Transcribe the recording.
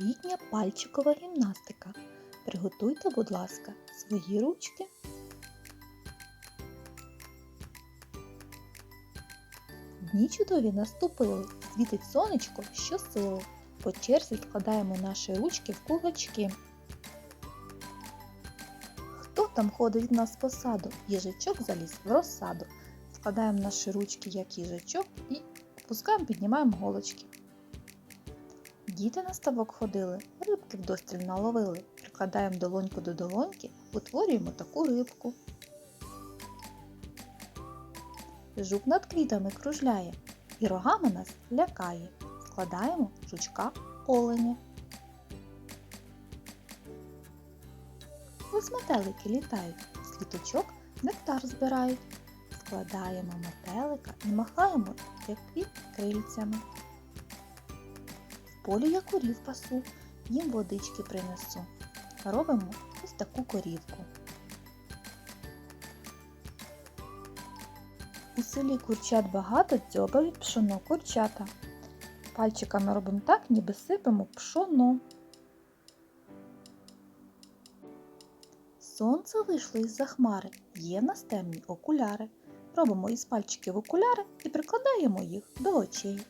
Літня пальчикова гімнастика. Приготуйте, будь ласка, свої ручки. Дні чудові наступили, світить сонечко щосили. По черзі складаємо наші ручки в кулачки. Хто там ходить в нас по саду? Їжачок заліз в розсаду. Складаємо наші ручки, як їжачок, і опускаємо, піднімаємо голочки. Діти на ставок ходили, рибки вдосталь наловили. Прикладаємо долоньку до долоньки, утворюємо таку рибку. Жук над квітами кружляє і рогами нас лякає. Складаємо жучка оленя. Ось метелики літають, з квіточок нектар збирають. Складаємо метелика і махаємо, як квіт крильцями. Полі я курів пасу, їм водички принесу. Робимо ось таку корівку. У селі курчат багато дзьобають пшоно курчата. Пальчиками робимо так, ніби сипемо пшоно. Сонце вийшло із-за хмари, є в нас темні окуляри. Робимо із пальчиків окуляри і прикладаємо їх до очей.